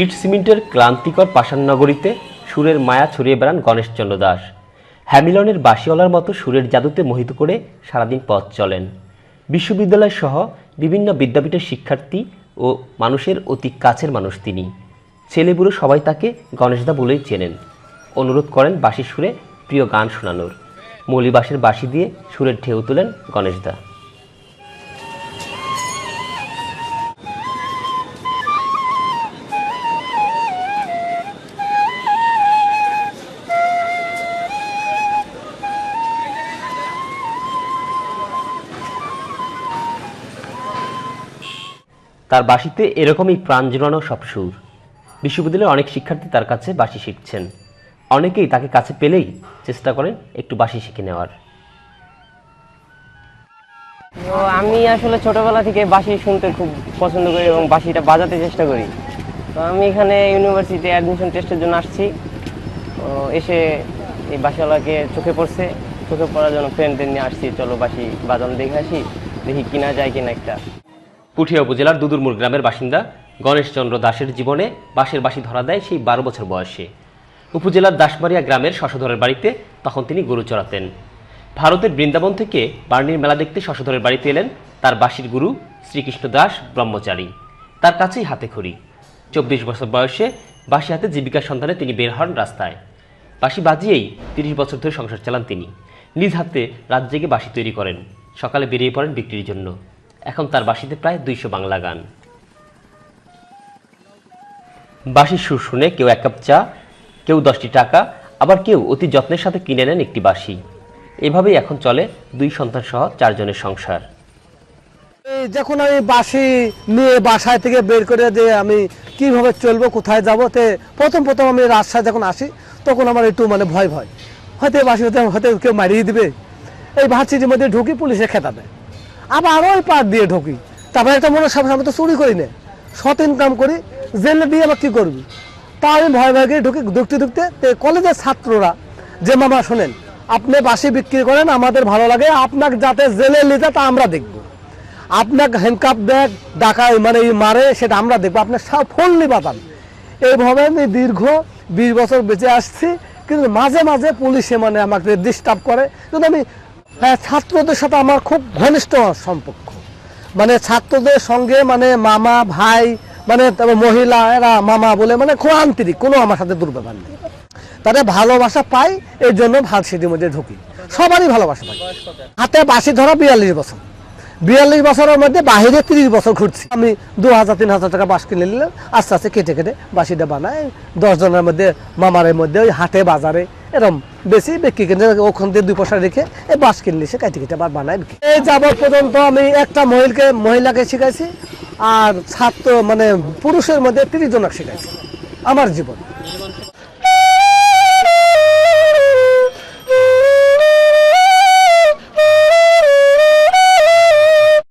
ইট সিমেন্টের ক্লান্তিকর পাষাণ নগরীতে সুরের মায়া ছড়িয়ে বেড়ান গণেশচন্দ্র দাস। হ্যামিলনের বাসিওয়ালার মতো সুরের জাদুতে মোহিত করে সারাদিন পথ চলেন। বিশ্ববিদ্যালয় সহ বিভিন্ন বিদ্যাপীঠের শিক্ষার্থী ও মানুষের অতি কাছের মানুষ তিনি। ছেলেবুড়ো সবাই তাকে গণেশদা বলেই চেনেন। অনুরোধ করেন বাঁশির সুরে প্রিয় গান শোনানোর। মৌলিবাসের বাঁশি দিয়ে সুরের ঢেউ তোলেন গণেশদা। তার বাঁশিতে এরকমই প্রাণ জোড়ানো সব সুর। বিশ্ববিদ্যালয়ের অনেক শিক্ষার্থী তার কাছে বাঁশি শিখছেন। অনেকেই তাকে কাছে পেলেই চেষ্টা করেন একটু বাঁশি শিখে নেওয়ার। আমি আসলে ছোটবেলা থেকে বাঁশি শুনতে খুব পছন্দ করি এবং বাঁশিটা বাজাতে চেষ্টা করি। তো আমি এখানে ইউনিভার্সিটি অ্যাডমিশন টেস্টের জন্য আসছি। এসে এই বাঁশিওয়ালাকে চোখে পড়ছে। চোখে পড়ার জন্য ফ্রেন্ডদের নিয়ে আসছি, চলো বাঁশি বাজানো দেখে আসি, দেখি কিনা যায় কিনা একটা। পুঠিয়া উপজেলার দুদুরমুর গ্রামের বাসিন্দা গণেশচন্দ্র দাসের জীবনে বাঁশের বাঁশি ধরা দেয় সেই বারো বছর বয়সে। উপজেলার দাসবাড়িয়া গ্রামের শশধরের বাড়িতে তখন তিনি গরু চড়াতেন। ভারতের বৃন্দাবন থেকে বার্নির মেলা দেখতে শশধরের বাড়িতে এলেন তার বাঁশির গুরু শ্রীকৃষ্ণ দাস ব্রহ্মচারী। তার কাছেই হাতে খড়ি। চব্বিশ বছর বয়সে বাঁশি হাতে জীবিকার সন্ধানে তিনি বের হন রাস্তায়। বাঁশি বাজিয়েই তিরিশ বছর ধরে সংসার চালান তিনি। নিজ হাতে রাত জেগে বাঁশি তৈরি করেন। সকালে বেরিয়ে পড়েন বিক্রির জন্য। এখন তার বাঁশিতে প্রায় দুইশো বাংলা গান। বাঁশির সুর শুনে কেউ এক কাপ চা, কেউ দশটি টাকা, আবার কেউ অতি যত্নের সাথে কিনে নেন একটি বাঁশি। এভাবেই এখন চলে দুই সন্তান সহ চারজনের সংসার। যখন আমি বাসি নিয়ে বাসায় থেকে বের করে দিয়ে আমি কীভাবে চলবো, কোথায় যাব, তে প্রথম প্রথম আমি রাজশাহী যখন আসি, তখন আমার একটু মানে ভয় ভয়। হয়তো বাসি হতে হয়তো কেউ মারিয়ে দিবে। এই ভার্সিটির মধ্যে ঢুকি পুলিশে খেতাবে আবার ওই পার দিয়ে ঢুকি। তারপরে একটা মনে সামনে আমি তো চুরি করি না। সৎ ইনকাম করি, জেলে দিয়ে আবার কী করবি? তা আমি ভয় ভয় করে ঢুকি, ঢুকতে ঢুকতে কলেজের ছাত্ররা, যে মামা শোনেন, আপনি বাসি বিক্রি করেন, আমাদের ভালো লাগে, আপনাকে যাতে জেলে নিতে তা আমরা দেখব। আপনাকে হ্যান্ডকাপ ব্যাগ ডাকা মানে মারে, সেটা আমরা দেখব। আপনার সব ফুললি বাতান এইভাবে আমি দীর্ঘ বিশ বছর বেঁচে আসছি, কিন্তু মাঝে মাঝে পুলিশে মানে আমাকে ডিস্টার্ব করে। কিন্তু আমি ছাত্রদের সাথে আমার খুব ঘনিষ্ঠ সম্পর্ক। মানে ছাত্রদের সঙ্গে মানে মামা, ভাই মানে মহিলা, এরা মামা বলে মানে খুব আন্তরিক, কোনো আমার সাথে দুর্ব্যবহার নেই। তাদের ভালোবাসা পাই, এর জন্য ভার্সিটির মধ্যে ঢুকি। সবারই ভালোবাসা পাই। হাতে বাসি ধরা বিয়াল্লিশ বছর। বিয়াল্লিশ বছরের মধ্যে বাইরে তিরিশ বছর ঘুরছি। আমি দু হাজার, তিন হাজার টাকা বাঁশ কিনে নিলাম, আস্তে আস্তে কেটে কেটে বাসিটা বানাই। দশজনের মধ্যে মামারের মধ্যে, ওই হাটে, বাজারে এরকম বেশি বিক্রি কিনে ওখান থেকে দুই পয়সা রেখে এই বাস কিনলে সে কেটে কেটে আবার বানাই বিক্রি। এই যাবৎ পর্যন্ত আমি একটা মহিলাকে মহিলাকে শিখাইছি, আর ছাত্র মানে পুরুষের মধ্যে তিরিশ জনক শিখাইছি। আমার জীবন।